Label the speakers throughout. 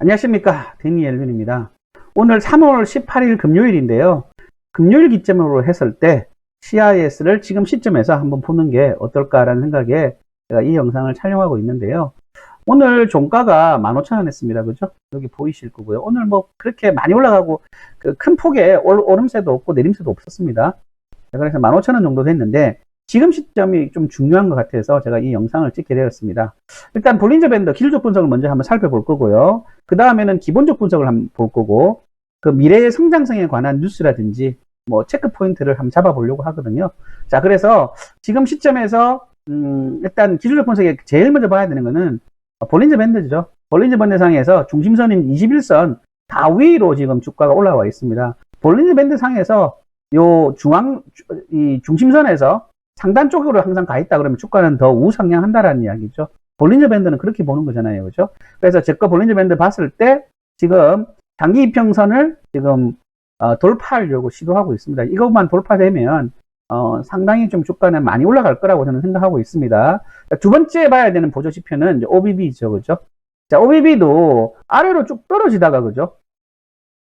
Speaker 1: 안녕하십니까 데니엘빈입니다. 오늘 3월 18일 금요일인데요. 금요일 기점으로 했을 때 CIS를 지금 시점에서 한번 보는 게 어떨까라는 생각에 제가 이 영상을 촬영하고 있는데요. 오늘 종가가 15,000원 했습니다. 그죠? 여기 보이실 거고요. 오늘 뭐 그렇게 많이 올라가고 그큰 올- 오름세도 없고 내림세도 없었습니다. 자, 그래서 15,000원 정도 됐는데 지금 시점이 좀 중요한 것 같아서 제가 이 영상을 찍게 되었습니다. 일단 볼린저 밴드 기술적 분석을 먼저 한번 살펴볼 거고요. 그 다음에는 기본적 분석을 한번 볼 거고, 그 미래의 성장성에 관한 뉴스라든지, 뭐, 체크 포인트를 한번 잡아보려고 하거든요. 자, 그래서 지금 시점에서, 음, 일단 기술적 분석에 제일 먼저 봐야 되는 거는, 볼린저 밴드죠. 볼린저 밴드 상에서 중심선인 21선 다 위로 지금 주가가 올라와 있습니다. 볼린저 밴드 상에서 요 중앙, 이 중심선에서 상단 쪽으로 항상 가 있다 그러면 주가는 더 우상향한다라는 이야기죠. 볼린저 밴드는 그렇게 보는 거잖아요. 그죠? 그래서 제거 볼린저 밴드 봤을 때 지금 장기 이평선을 지금 어, 돌파하려고 시도하고 있습니다. 이것만 돌파되면 어, 상당히 좀 주가는 많이 올라갈 거라고 저는 생각하고 있습니다. 두 번째 봐야 되는 보조 지표는 OBB죠. 그죠? 자, OBB도 아래로 쭉 떨어지다가 그죠?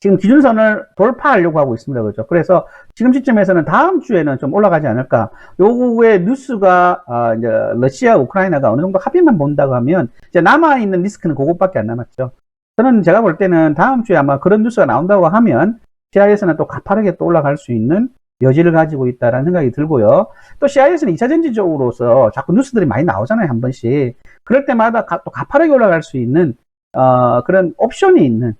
Speaker 1: 지금 기준선을 돌파하려고 하고 있습니다. 그죠? 그래서 지금 시점에서는 다음 주에는 좀 올라가지 않을까. 요거의 뉴스가, 아, 이제, 러시아, 우크라이나가 어느 정도 합의만 본다고 하면, 이제 남아 있는 리스크는 그것밖에 안 남았죠. 저는 제가 볼 때는 다음 주에 아마 그런 뉴스가 나온다고 하면, CIS는 또 가파르게 또 올라갈 수 있는 여지를 가지고 있다라는 생각이 들고요. 또 CIS는 2차 전지 쪽으로서 자꾸 뉴스들이 많이 나오잖아요, 한 번씩. 그럴 때마다 가- 또 가파르게 올라갈 수 있는, 어, 그런 옵션이 있는,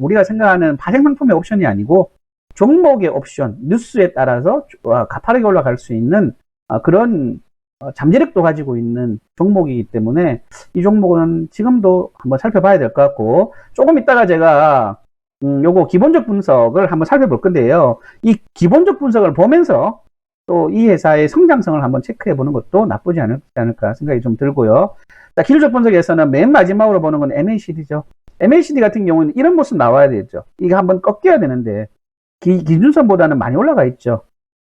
Speaker 1: 우리가 생각하는 파생상품의 옵션이 아니고 종목의 옵션, 뉴스에 따라서 어, 가파르게 올라갈 수 있는 어, 그런 어, 잠재력도 가지고 있는 종목이기 때문에 이 종목은 지금도 한번 살펴봐야 될 것 같고 조금 이따가 제가 음, 요거 기본적 분석을 한번 살펴볼 건데요. 이 기본적 분석을 보면서 또 이 회사의 성장성을 한번 체크해 보는 것도 나쁘지 않을, 않을까 생각이 좀 들고요. 자, 기술적 분석에서는 맨 마지막으로 보는 건 MACD죠. MACD 같은 경우는 이런 모습 나와야 되죠. 이게 한번 꺾여야 되는데 기, 기준선보다는 많이 올라가 있죠.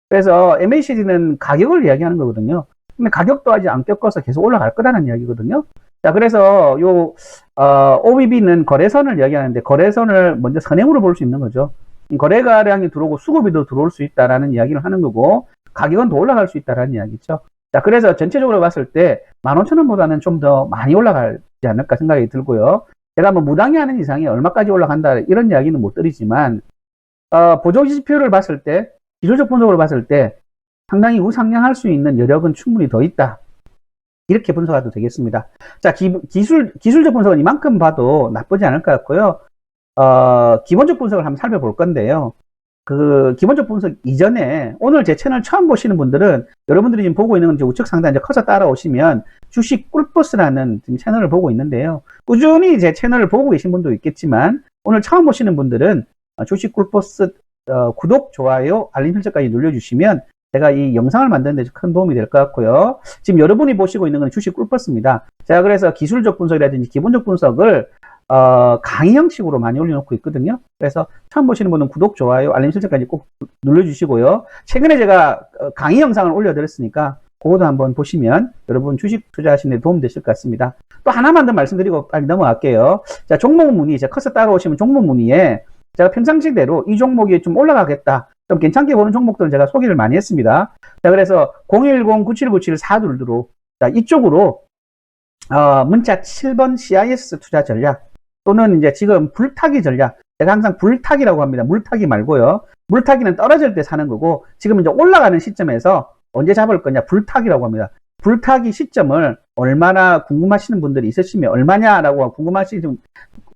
Speaker 1: 그래서 MACD는 가격을 이야기하는 거거든요. 근데 가격도 아직 안 꺾어서 계속 올라갈 거라는 이야기거든요. 자, 그래서 요 어, OBB는 거래선을 이야기하는데 거래선을 먼저 선행으로 볼 수 있는 거죠. 거래가량이 들어오고 수급이 더 들어올 수 있다라는 이야기를 하는 거고 가격은 더 올라갈 수 있다라는 이야기죠. 자, 그래서 전체적으로 봤을 때 15,000원보다는 좀 더 많이 올라가지 않을까 생각이 들고요. 제가 뭐 무당이 하는 이상이 얼마까지 올라간다 이런 이야기는 못 드리지만 어, 보조지표를 봤을 때 기술적 분석을 봤을 때 상당히 우상향할 수 있는 여력은 충분히 더 있다. 이렇게 분석해도 되겠습니다. 자, 기, 술 기술적 분석은 이만큼 봐도 나쁘지 않을 것 같고요. 어, 기본적 분석을 한번 살펴볼 건데요. 그, 기본적 분석 이전에 오늘 제 채널 처음 보시는 분들은 여러분들이 지금 보고 있는 건 이제 우측 상단 이제 커서 따라오시면 주식 꿀버스라는 지금 채널을 보고 있는데요. 꾸준히 제 채널을 보고 계신 분도 있겠지만 오늘 처음 보시는 분들은 어, 주식 꿀버스 어, 구독, 좋아요, 알림 설정까지 눌러주시면 제가 이 영상을 만드는 데 큰 도움이 될 것 같고요. 지금 여러분이 보시고 있는 건 주식 꿀버스입니다. 제가 그래서 기술적 분석이라든지 기본적 분석을 어, 강의 형식으로 많이 올려놓고 있거든요. 그래서 처음 보시는 분은 구독, 좋아요, 알림 설정까지 꼭 눌러주시고요. 최근에 제가 어, 강의 영상을 올려드렸으니까 그것도 한번 보시면 여러분 주식 투자하시는 데 도움 되실 것 같습니다. 또 하나만 더 말씀드리고 빨리 넘어갈게요. 자, 종목 문의, 제 커서 따라오시면 종목 문의에 제가 평상시대로 이 종목이 좀 올라가겠다. 좀 괜찮게 보는 종목들은 제가 소개를 많이 했습니다. 자, 그래서 010-9797-422로 자, 이쪽으로 어, 문자 7번 CIS 투자 전략 또는 이제 지금 불타기 전략 제가 항상 불타기라고 합니다. 물타기 말고요. 물타기는 떨어질 때 사는 거고 지금 이제 올라가는 시점에서 언제 잡을 거냐 불타기라고 합니다. 불타기 시점을 얼마나 궁금하시는 분들이 있으시면 얼마냐라고 궁금하시는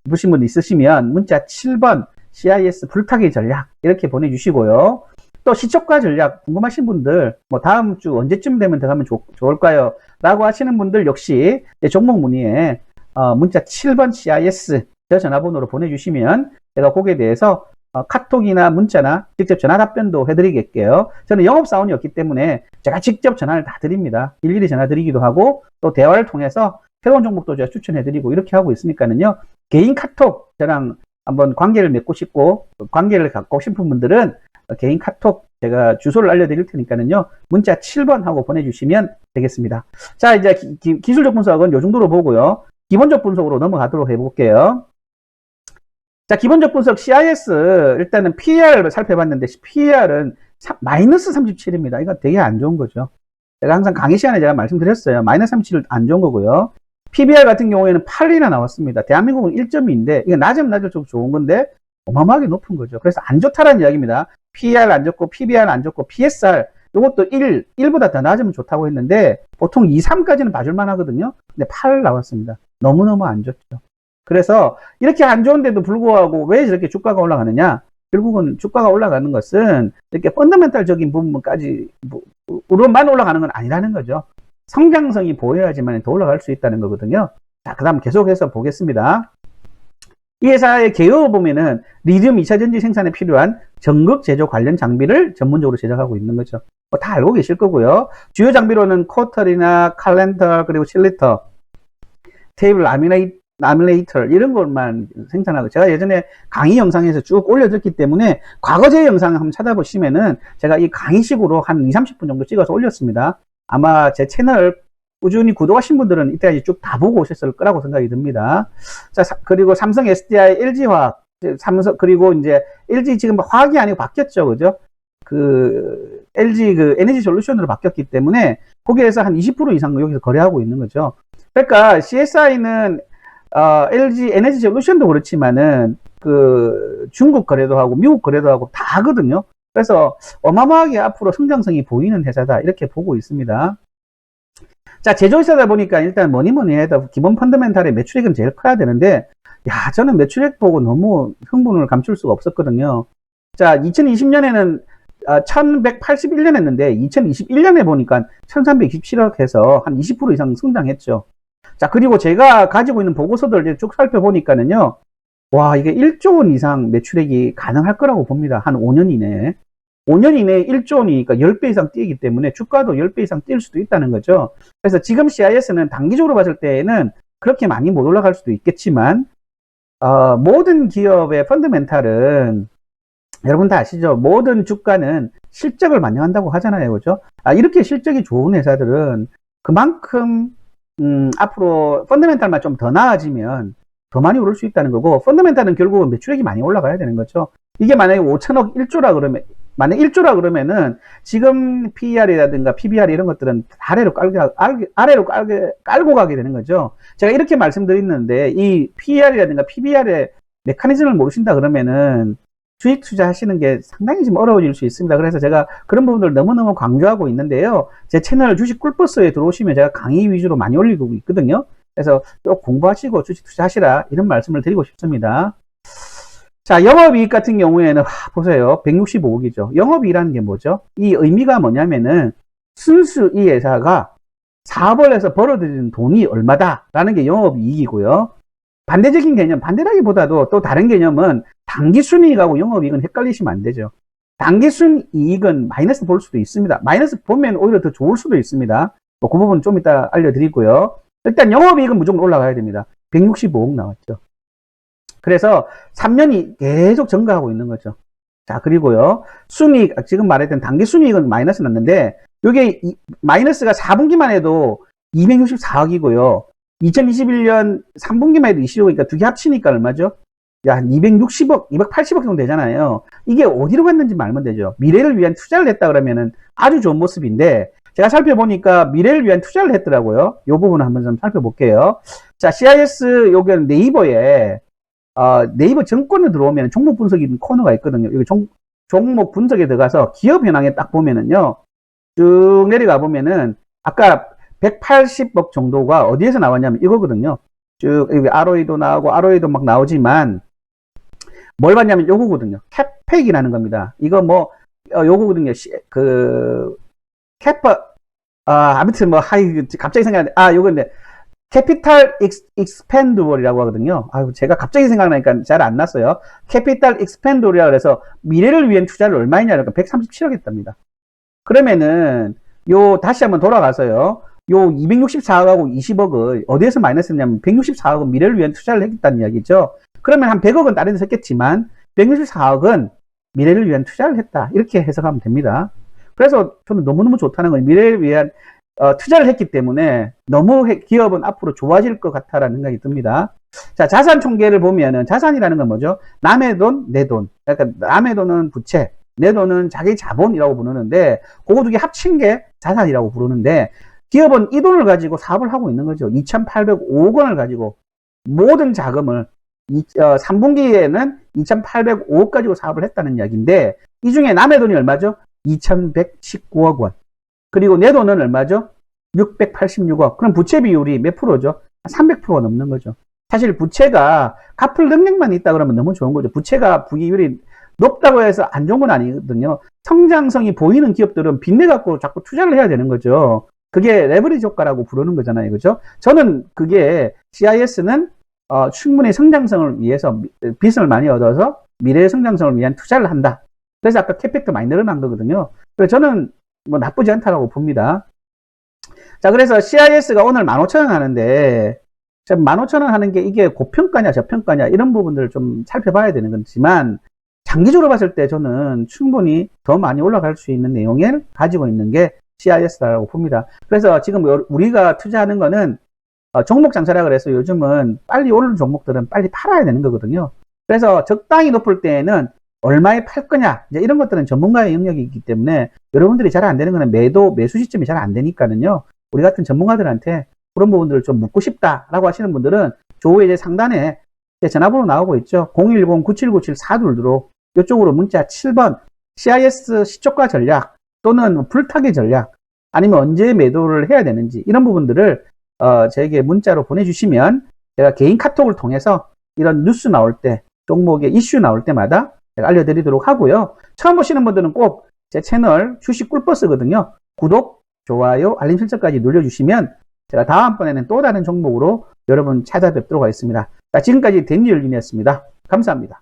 Speaker 1: 분이 있으시면 문자 7번 CIS 불타기 전략 이렇게 보내주시고요. 또 시초가 전략 궁금하신 분들 뭐 다음 주 언제쯤 되면 들어가면 좋, 좋을까요? 라고 하시는 분들 역시 종목 문의에 어, 문자 7번 CIS 저 전화번호로 보내주시면 제가 거기에 대해서 어, 카톡이나 문자나 직접 전화 답변도 해드리겠게요. 저는 영업사원이 없기 때문에 제가 직접 전화를 다 드립니다. 일일이 전화 드리기도 하고 또 대화를 통해서 새로운 종목도 제가 추천해드리고 이렇게 하고 있으니까는요. 개인 카톡 저랑 한번 관계를 맺고 싶고 관계를 갖고 싶은 분들은 개인 카톡 제가 주소를 알려드릴 테니까는요. 문자 7번 하고 보내주시면 되겠습니다. 자, 이제 기, 술적 분석은 이 정도로 보고요. 기본적 분석으로 넘어가도록 해볼게요. 자, 기본적 분석 CIS 일단은 PER을 살펴봤는데 PER은 마이너스 37입니다. 이거 되게 안 좋은 거죠. 제가 항상 강의 시간에 제가 말씀드렸어요. 마이너스 37은 안 좋은 거고요. PBR 같은 경우에는 8이나 나왔습니다. 대한민국은 1점인데 이거 낮으면 낮을수록 좋은 건데 어마어마하게 높은 거죠. 그래서 안 좋다라는 이야기입니다. PER 안 좋고 PBR 안 좋고 PSR 이것도 1, 1보다 더 낮으면 좋다고 했는데 보통 2, 3까지는 봐줄만 하거든요. 근데 8 나왔습니다. 너무너무 안 좋죠. 그래서 이렇게 안 좋은데도 불구하고 왜 저렇게 주가가 올라가느냐? 결국은 주가가 올라가는 것은 이렇게 펀더멘탈적인 부분까지 우로만 올라가는 건 아니라는 거죠. 성장성이 보여야지만 더 올라갈 수 있다는 거거든요. 자, 그 다음 계속해서 보겠습니다. 이 회사의 개요 보면은 리튬 2차 전지 생산에 필요한 전극 제조 관련 장비를 전문적으로 제작하고 있는 거죠. 뭐 다 알고 계실 거고요. 주요 장비로는 코털이나 칼렌터 그리고 실리터, 테이블 라미네이트 라미네이터 이런 것만 생산하고 제가 예전에 강의 영상에서 쭉 올려드렸기 때문에 과거제 영상 한번 찾아보시면은 제가 이 강의식으로 한 2, 30분 정도 찍어서 올렸습니다. 아마 제 채널 꾸준히 구독하신 분들은 이때까지 쭉 다 보고 오셨을 거라고 생각이 듭니다. 자, 그리고 삼성 SDI, LG화학, 삼성, 그리고 이제 LG 지금 화학이 아니고 바뀌었죠. 그죠? 그, LG 그 에너지 솔루션으로 바뀌었기 때문에 거기에서 한 20% 이상 여기서 거래하고 있는 거죠. 그러니까 CSI는 어, LG 에너지 솔루션도 그렇지만은 그 중국 거래도 하고 미국 거래도 하고 다 하거든요. 그래서 어마어마하게 앞으로 성장성이 보이는 회사다 이렇게 보고 있습니다. 자 제조회사다 보니까 일단 뭐니 뭐니 해도 기본 펀더멘탈의 매출액은 제일 커야 되는데 야 저는 매출액 보고 너무 흥분을 감출 수가 없었거든요. 자 2020년에는 1181년 했는데 2021년에 보니까 1327억 해서 한 20% 이상 성장했죠. 자, 그리고 제가 가지고 있는 보고서들 쭉 살펴보니까는요, 와, 이게 1조 원 이상 매출액이 가능할 거라고 봅니다. 한 5년 이내에. 5년 이내에 1조 원이니까 10배 이상 뛰기 때문에 주가도 10배 이상 뛸 수도 있다는 거죠. 그래서 지금 CIS는 단기적으로 봤을 때에는 그렇게 많이 못 올라갈 수도 있겠지만, 어, 모든 기업의 펀드멘탈은 여러분 다 아시죠? 모든 주가는 실적을 반영한다고 하잖아요. 그죠? 아, 이렇게 실적이 좋은 회사들은 그만큼 음, 앞으로 펀더멘탈만 좀 더 나아지면 더 많이 오를 수 있다는 거고 펀더멘탈은 결국은 매출액이 많이 올라가야 되는 거죠. 이게 만약에 5천억 1조라 그러면 만약 1조라 그러면은 지금 PER이라든가 PBR 이런 것들은 아래로 깔고 아래로 깔게, 깔고 가게 되는 거죠. 제가 이렇게 말씀드렸는데 이 PER이라든가 PBR의 메커니즘을 모르신다 그러면은 주식 투자하시는 게 상당히 좀 어려워질 수 있습니다. 그래서 제가 그런 부분들 너무너무 강조하고 있는데요. 제 채널 주식 꿀버스에 들어오시면 제가 강의 위주로 많이 올리고 있거든요. 그래서 꼭 공부하시고 주식 투자하시라 이런 말씀을 드리고 싶습니다. 자, 영업이익 같은 경우에는 하, 보세요. 165억이죠. 영업이익이라는 게 뭐죠? 이 의미가 뭐냐면은 순수 이 회사가 사업을 해서 벌어들이는 돈이 얼마다라는 게 영업이익이고요. 반대적인 개념, 반대라기보다도 또 다른 개념은 단기 순이익하고 영업이익은 헷갈리시면 안 되죠. 단기 순이익은 마이너스 볼 수도 있습니다. 마이너스 보면 오히려 더 좋을 수도 있습니다. 뭐 그 부분 좀 이따 알려드리고요. 일단 영업이익은 무조건 올라가야 됩니다. 165억 나왔죠. 그래서 3년이 계속 증가하고 있는 거죠. 자, 그리고요. 순이익, 지금 말했던 단기 순이익은 마이너스 났는데, 이게 마이너스가 4분기만 해도 264억이고요. 2021년 3분기만 해도 20억이니까 두 개 합치니까 얼마죠? 야, 260억, 280억 정도 되잖아요. 이게 어디로 갔는지 말면 되죠. 미래를 위한 투자를 했다 그러면은 아주 좋은 모습인데, 제가 살펴보니까 미래를 위한 투자를 했더라고요. 이 부분을 한번 좀 살펴볼게요. 자, CIS, 요게 네이버에, 어, 네이버 정권에 들어오면 종목 분석이 코너가 있거든요. 여기 종, 종목 분석에 들어가서 기업 현황에 딱 보면은요, 쭉 내려가 보면은, 아까 180억 정도가 어디에서 나왔냐면 이거거든요. 쭉, 여기 ROE도 나오고, ROE도 막 나오지만, 뭘 봤냐면 요거거든요. 캡팩이라는 겁니다. 이거 뭐 어, 요거거든요. 시, 그 캐퍼 아 아무튼 뭐 하이 갑자기 생각나는데 아 요건데 캐피탈 익스펜드볼이라고 하거든요. 아유 제가 갑자기 생각나니까 잘 안 났어요. 캐피탈 익스펜드볼이라 그래서 미래를 위한 투자를 얼마냐 그러니까 137억 했답니다. 그러면은 요 다시 한번 돌아가서요. 요 264억하고 20억을 어디에서 마이너스 했냐면 164억은 미래를 위한 투자를 했다는 이야기죠. 그러면 한 100억은 다른 데서 했겠지만 164억은 미래를 위한 투자를 했다. 이렇게 해석하면 됩니다. 그래서 저는 너무너무 좋다는 거예요. 미래를 위한 어, 투자를 했기 때문에 너무 기업은 앞으로 좋아질 것 같다라는 생각이 듭니다. 자, 자산 총계를 보면은 자산이라는 건 뭐죠? 남의 돈, 내 돈. 그러니까 남의 돈은 부채, 내 돈은 자기 자본이라고 부르는데 그거 두 개 합친 게 자산이라고 부르는데 기업은 이 돈을 가지고 사업을 하고 있는 거죠. 2,805억 원을 가지고 모든 자금을 이, 어, 3분기에는 2,805억 가지고 사업을 했다는 이야기인데 이 중에 남의 돈이 얼마죠? 2,119억 원. 그리고 내 돈은 얼마죠? 686억. 그럼 부채 비율이 몇 프로죠? 300%가 넘는 거죠. 사실 부채가 갚을 능력만 있다 그러면 너무 좋은 거죠. 부채가 부기율이 높다고 해서 안 좋은 건 아니거든요. 성장성이 보이는 기업들은 빚내 갖고 자꾸 투자를 해야 되는 거죠. 그게 레버리지 효과라고 부르는 거잖아요. 그죠? 저는 그게 CIS는 어, 충분히 성장성을 위해서 미- 빚을 많이 얻어서 미래의 성장성을 위한 투자를 한다. 그래서 아까 캐펙도 많이 늘어난 거거든요. 그래서 저는 뭐 나쁘지 않다라고 봅니다. 자, 그래서 CIS가 오늘 15,000원 하는데, 15,000원 하는 게 이게 고평가냐, 저평가냐, 이런 부분들을 좀 살펴봐야 되는 거지만, 장기적으로 봤을 때 저는 충분히 더 많이 올라갈 수 있는 내용을 가지고 있는 게 CIS라고 봅니다. 그래서 지금 요- 우리가 투자하는 거는 어, 종목 장사라 그래서 요즘은 빨리 오르는 종목들은 빨리 팔아야 되는 거거든요. 그래서 적당히 높을 때에는 얼마에 팔 거냐, 이제 이런 것들은 전문가의 영역이 있기 때문에 여러분들이 잘 안 되는 거는 매도, 매수 시점이 잘 안 되니까는요. 우리 같은 전문가들한테 그런 부분들을 좀 묻고 싶다라고 하시는 분들은 조우의 이제 상단에 제 전화번호 나오고 있죠. 010-9797-422로 이쪽으로 문자 7번 CIS 시초가 전략 또는 불타기 전략 아니면 언제 매도를 해야 되는지 이런 부분들을 어, 저에게 문자로 보내주시면 제가 개인 카톡을 통해서 이런 뉴스 나올 때 종목의 이슈 나올 때마다 제가 알려드리도록 하고요. 처음 보시는 분들은 꼭 제 채널 주식 꿀버스거든요. 구독, 좋아요, 알림 설정까지 눌러주시면 제가 다음번에는 또 다른 종목으로 여러분 찾아뵙도록 하겠습니다. 자, 지금까지 댄니얼린이었습니다. 감사합니다.